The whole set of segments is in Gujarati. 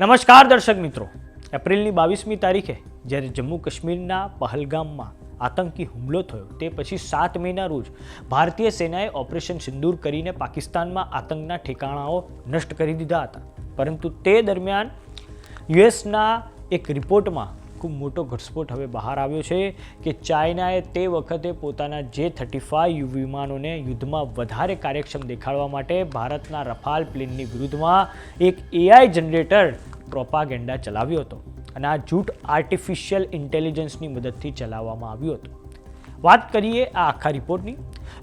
નમસ્કાર દર્શક મિત્રો. એપ્રિલની બાવીસમી તારીખે જ્યારે જમ્મુ કાશ્મીરના પહલગામમાં આતંકી હુમલો થયો, તે પછી સાત મેના રોજ ભારતીય સેનાએ ઓપરેશન સિંદૂર કરીને પાકિસ્તાનમાં આતંકના ઠેકાણાઓ નષ્ટ કરી દીધા હતા. પરંતુ તે દરમિયાન યુએસના એક રિપોર્ટમાં ખૂબ મોટો ઘટસ્ફોટ હવે બહાર આવ્યો છે કે ચાઇનાએ તે વખતે પોતાના જે થર્ટી ફાઇવ વિમાનોને યુદ્ધમાં વધારે કાર્યક્ષમ દેખાડવા માટે ભારતના રફાલ પ્લેનની વિરુદ્ધમાં એક એઆઈ જનરેટર પ્રોપાગેન્ડા ચલાવ્યો હતો અને આ જૂઠ આર્ટિફિશિયલ ઇન્ટેલિજન્સની મદદથી ચલાવવામાં આવ્યું હતું. વાત કરીએ આ આખા રિપોર્ટની,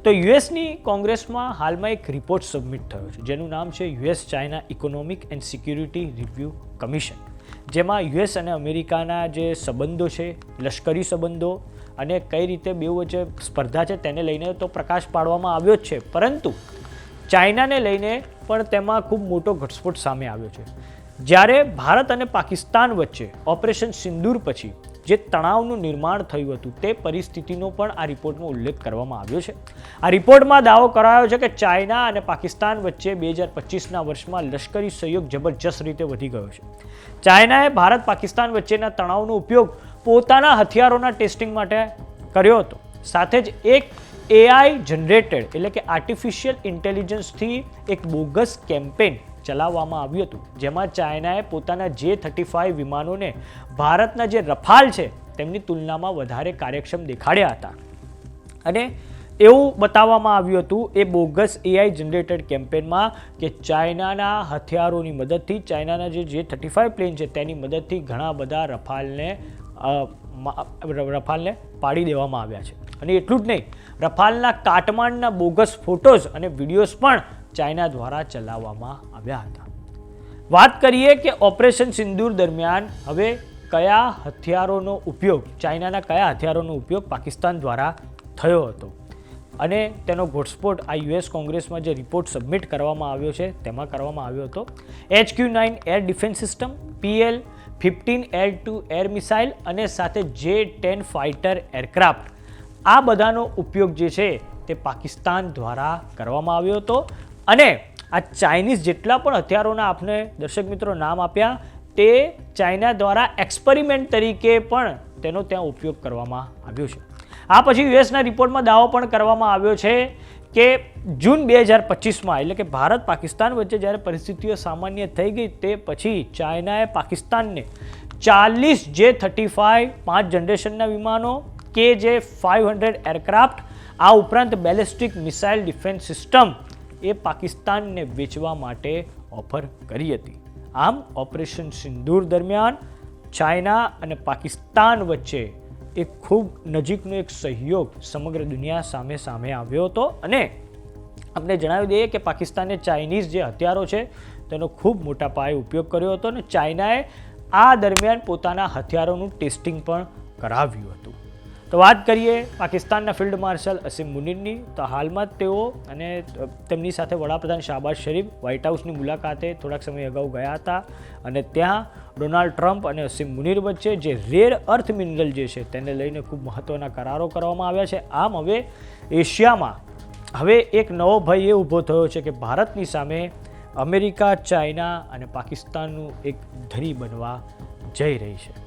તો યુએસની કોંગ્રેસમાં હાલમાં એક રિપોર્ટ સબમિટ થયો છે, જેનું નામ છે US China economic and security review commission. જેમાં યુએસ અને અમેરિકાના જે સંબંધો છે, લશ્કરી સંબંધો અને કઈ રીતે બે વચ્ચે સ્પર્ધા છે તેને લઈને તો પ્રકાશ પાડવામાં આવ્યો જ છે. પરંતુ ચાઇનાને લઈને પણ તેમાં ખૂબ મોટો ઘટસ્ફોટ સામે આવ્યો છે. જ્યારે ભારત અને પાકિસ્તાન વચ્ચે ઓપરેશન સિંદૂર પછી જે તણાવનું નિર્માણ થયું હતું તે પરિસ્થિતિનો પણ આ રિપોર્ટમાં ઉલ્લેખ કરવામાં આવ્યો છે. આ રિપોર્ટમાં દાવો કરાયો છે કે ચાઇના અને પાકિસ્તાન વચ્ચે બે હજાર પચીસના વર્ષમાં લશ્કરી સહયોગ જબરજસ્ત રીતે વધી ગયો છે. ચાઇનાએ ભારત પાકિસ્તાન વચ્ચેના તણાવનો ઉપયોગ પોતાના હથિયારોના ટેસ્ટિંગ માટે કર્યો હતો. સાથે જ એક એઆઈ જનરેટેડ એટલે કે આર્ટિફિશિયલ ઇન્ટેલિજન્સથી એક બોગસ કેમ્પેન ચલાવવામાં આવ્યું હતું. જેમાં ચાઇનાએ પોતાના જે થર્ટી ફાઇવ વિમાનોને ભારતના જે રફાલ છે તેમની તુલનામાં વધારે કાર્યક્ષમ દેખાડ્યા હતા. અને એવું બતાવવામાં આવ્યું હતું એ બોગસ એઆઈ જનરેટેડ કેમ્પેનમાં કે ચાઇનાના હથિયારોની મદદથી, ચાઇનાના જે જે થર્ટી ફાઇવ પ્લેન છે તેની મદદથી ઘણા બધા રફાલને રફાલને પાડી દેવામાં આવ્યા છે. અને એટલું જ નહીં, રફાલના કાટમાળના બોગસ ફોટોઝ અને વિડીયોઝ પણ ચાઇના દ્વારા ચલાવવામાં આવ્યા હતા. વાત કરીએ કે ઓપરેશન સિંદૂર દરમિયાન હવે કયા હથિયારોનો ઉપયોગ, ચાઇનાના કયા હથિયારોનો ઉપયોગ પાકિસ્તાન દ્વારા થયો હતો અને તેનો ઘોટસ્ફોટ આ યુએસ કોંગ્રેસમાં જે રિપોર્ટ સબમિટ કરવામાં આવ્યો છે તેમાં કરવામાં આવ્યો હતો. H Q nine air defence system PL fifteen air to air missile અને સાથે જે ટેન ફાઇટર એરક્રાફ્ટ, આ બધાનો ઉપયોગ જે છે તે પાકિસ્તાન દ્વારા કરવામાં આવ્યો હતો. અને આ ચાઇનીઝ જેટલા પણ હથિયારોના આપને દર્શક મિત્રો નામ આપ્યા, તે ચાઇના દ્વારા એક્સપેરિમેન્ટ તરીકે પણ તેનો ત્યાં ઉપયોગ કરવામાં આવ્યો છે. આ પછી યુએસના રિપોર્ટમાં દાવો પણ કરવામાં આવ્યો છે કે જૂન બે હજાર પચીસમાં, એટલે કે ભારત પાકિસ્તાન વચ્ચે જ્યારે પરિસ્થિતિઓ સામાન્ય થઈ ગઈ તે પછી ચાઇનાએ પાકિસ્તાનને ચાલીસ જે થર્ટી ફાઇવ પાંચ જનરેશનના વિમાનો કે જે ફાઇવ હંડ્રેડ એરક્રાફ્ટ આ ઉપરાંત બેલેસ્ટિક મિસાઇલ ડિફેન્સ સિસ્ટમ એ પાકિસ્તાનને વેચવા માટે ઓફર કરી હતી. આમ, ઓપરેશન સિંદૂર દરમિયાન ચાઇના અને પાકિસ્તાન વચ્ચે એક ખૂબ નજીકનો એક સહયોગ સમગ્ર દુનિયા સામે સામે આવ્યો હતો અને આપણે જણાવી દઈએ કે પાકિસ્તાને ચાઇનીઝ જે હથિયારો છે, તેનો ખૂબ મોટા પાયે ઉપયોગ કર્યો હતો અને ચાઇનાએ આ દરમિયાન પોતાના હથિયારોનું ટેસ્ટિંગ પણ કરાવ્યું હતું. તો વાત કરીએ પાકિસ્તાનના ફિલ્ડ માર્શલ અસીમ મુનિરની તો હાલમાં જ તેઓ અને તેમની સાથે વડાપ્રધાન શાહબાઝ શરીફ વ્હાઇટ હાઉસની મુલાકાતે થોડાક સમય અગાઉ ગયા હતા અને ત્યાં ડોનાલ્ડ ટ્રમ્પ અને અસીમ મુનિર વચ્ચે જે રેર અર્થ મિનરલ જે છે તેને લઈને ખૂબ મહત્ત્વના કરારો કરવામાં આવ્યા છે. આમ હવે એશિયામાં હવે એક નવો ભય એ ઊભો થયો છે કે ભારતની સામે અમેરિકા, ચાઇના અને પાકિસ્તાનનું એક ધરી બનવા જઈ રહી છે.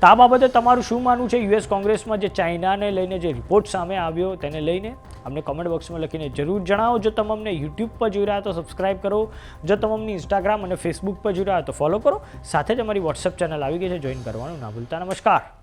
તો આ બાબતે તમારું શું માનવું છે? યુએસ કોંગ્રેસમાં જે ચાઇનાને લઈને જે રિપોર્ટ સામે આવ્યો તેને લઈને અમને કમેન્ટ બોક્સમાં લખીને જરૂર જણાવો. જો તમે અમને યુટ્યુબ પર જોઈ રહ્યા તો સબસ્ક્રાઇબ કરો. જો તમે અમને ઇન્સ્ટાગ્રામ અને ફેસબુક પર જોઈ રહ્યા તો ફોલો કરો. સાથે જ અમારી વોટ્સઅપ ચેનલ આવી ગઈ છે. જોઈન કરવાનું ના ભૂલતા. નમસ્કાર.